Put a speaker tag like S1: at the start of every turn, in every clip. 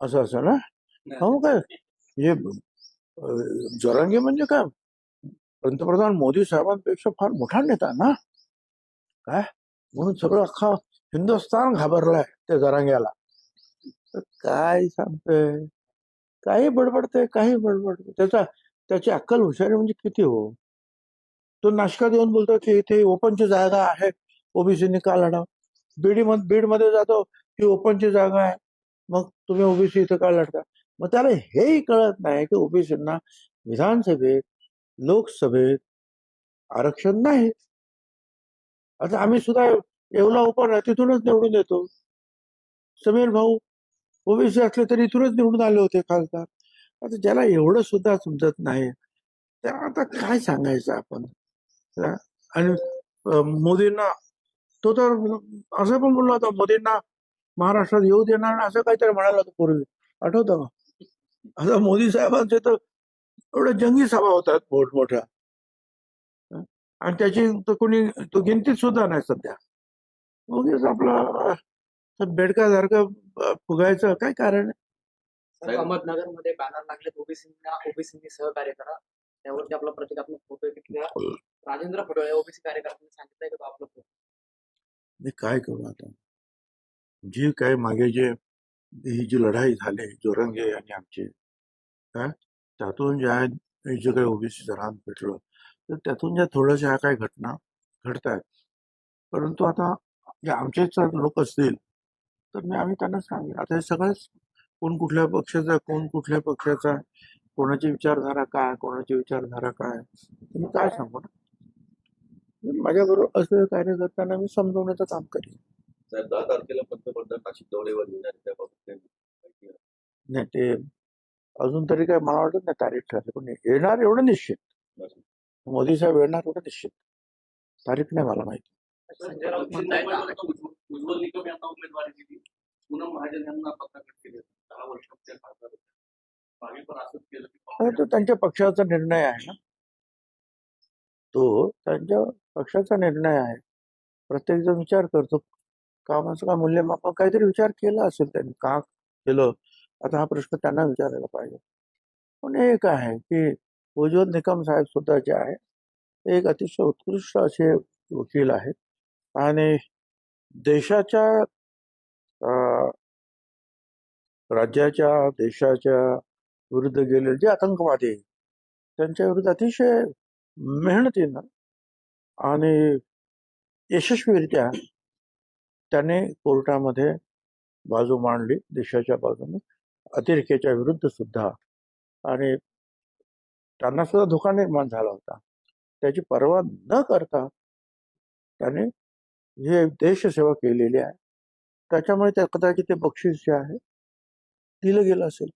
S1: असं असं ना? हो काय? हे अं, जरांगे म्हणजे काय? पंतप्रधान मोदी साहेबांपेक्षा फार मोठा नेता ना? काय? म्हणून सगळं अख्खा हिंदुस्थान घाबरलाय त्या जरांग्याला. काय सांगतोय? काही बडबडते काही बडबडते त्याचा त्याची अक्कल हुशारी म्हणजे किती हो? तो नाशकात येऊन बोलतो की इथे ओपनची जागा आहे ओबीसीनी का लढा बीडी मध्ये बीडमध्ये जातो की ओपनची जागा आहे. मग तुम्ही ओबीसी इथं का लढता? मग त्याला हेही कळत नाही की ओबीसींना विधानसभेत लोकसभेत आरक्षण नाही. आता आम्ही सुद्धा येवला ओपन तिथूनच निवडून येतो. समीर भाऊ ओबीसी असले तरी इथूनच निवडून आले होते खासदार. आता ज्याला एवढं सुद्धा समजत नाही त्या आता काय सांगायचं आपण? आणि मोदींना तो तर असं पण बोलला होता मोदींना महाराष्ट्रात येऊ देणार असं काहीतरी म्हणाला होता पूर्वी. आठवतं का? आता मोदी साहेबांचे तर एवढ्या जंगी सभा होतात मोठमोठ्या? आणि त्याची तर कोणी तो गिनतीत सुद्धा नाही सध्या. उगीच आपला बेडकासारखं अं, फुगायचं काय कारण? आहे?
S2: साहेब, अहमदनगरमध्ये बॅनर लागले ओबीसींना ओबीसींनी सहकार्य करा. त्यावरती आपला प्रतिकात्मक फोटो राजेंद्र फडोळे ओबीसी कार्यकर्त्यांनी सांगितलंय की तो आपला
S1: काय करू आता? जी काय मागे जे ही जी लढाई झाली जोरंगे आणि आमची काय त्यातून ज्या जे काही ओबीसी रान भेटलं तर त्यातून ज्या थोड्याशा ह्या काही घटना घडत आहेत परंतु आता जे आमचेच लोक असतील तर मी आम्ही त्यांना सांगेन. आता हे सगळंच कोण कुठल्या पक्षाचा कोण कुठल्या पक्षाचा कोणाची विचारधारा काय कोणाची विचारधारा काय तुम्ही काय सांगू ना? माझ्याबरोबर असलेल्या कार्यकर्त्यांना मी समजवण्याचं काम करेन.
S3: साहेब दहा तारखेला पंतप्रधान नाशिक दौऱ्यावर येणार आहे, त्याबाबत काही माहिती आहे?
S1: नाही ते अजून तरी काय मला वाटत नाही तारीख ठरली पण येणार एवढं निश्चित. मोदी साहेब येणार एवढं निश्चित. तारीख नाही मला माहिती.
S2: संजय राऊत म्हणतायत
S4: उज्ज्वल उज्ज्वल निकम यांना उमेदवारी दिली. पूनम महाजन यांना पत्राकडे केले. दहा वर्षाचे खासदार होते मागे पण असंच केलं की
S1: तर तो त्यांच्या पक्षाचा निर्णय आहे ना? तो त्यांच्या पक्षाचा निर्णय आहे. प्रत्येक जण विचार करतो कामाचं का मूल्यमापन काहीतरी विचार केला असेल त्यांनी. का केलं? आता हा प्रश्न त्यांना विचारायला पाहिजे. पण एक आहे की उज्ज्वल निकम साहेब सुद्धा जे आहे ते एक अतिशय उत्कृष्ट असे वकील आहेत. आणि देशाच्या राज्याच्या देशाच्या विरुद्ध गेलेले जे आतंकवादी त्यांच्या विरुद्ध अतिशय मेहनतीनं आणि यशस्वीरित्या त्याने कोर्टामध्ये बाजू मांडली देशाच्या बाजूने. अतिरेक्याच्या विरुद्ध सुद्धा. आणि त्यांना सुद्धा धोका निर्माण झाला होता. त्याची पर्वा न करता त्याने हे देशसेवा केलेली आहे. त्याच्यामुळे त्या कदाचित ते बक्षीस जे आहे दिलं गेलं असेल.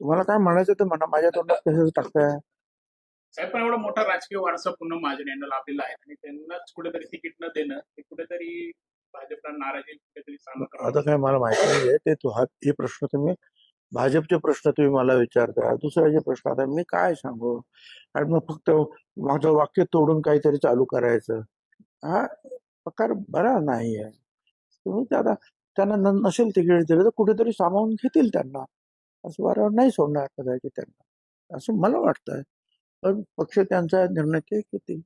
S1: तुम्हाला काय म्हणायचं ते म्हणा. माझ्या तोंडात कसं टाकताय?
S4: साहेब पण एवढा मोठा राजकीय वारसा पुन्हा महाजन लाभलेला आहे आणि त्यांनाच कुठेतरी तिकीट न देणं ते कुठेतरी भाजपला नाराजी कुठेतरी
S1: आता काय मला माहिती नाहीये ते तू हा हे प्रश्न तुम्ही भाजपचे प्रश्न तुम्ही मला विचारता दुसऱ्याचे प्रश्न आता मी काय सांगू? आणि मग फक्त माझं वाक्य तोडून काहीतरी चालू करायचं. हा प्रकार बरा नाही आहे. तुम्ही त्याला त्यांना नसेल तिकीट दिलं तर कुठेतरी सामावून घेतील त्यांना. असं वारंवार नाही सोडणार कदाचित त्यांना. असं मला वाटतंय. पण पक्ष त्यांचा निर्णय ते घेतील.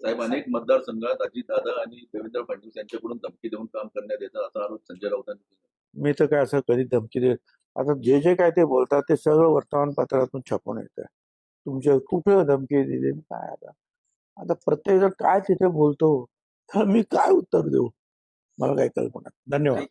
S3: साहेब अनेक मतदारसंघात अजितदादा आणि देवेंद्र फडणवीस यांच्याकडून धमकी देऊन काम करण्यात येतं असा आरोप संजय राऊतांनी केला.
S1: मी तर काय असं कधी धमकी देत आता जे जे काय ते बोलतात ते सगळं वर्तमानपत्रातून छापून येतं तुमच्या कुठे धमकी दिली काय आता? आता प्रत्येक जण काय तिथे बोलतो तर मी काय उत्तर देऊ? मला काही कल्पना. धन्यवाद.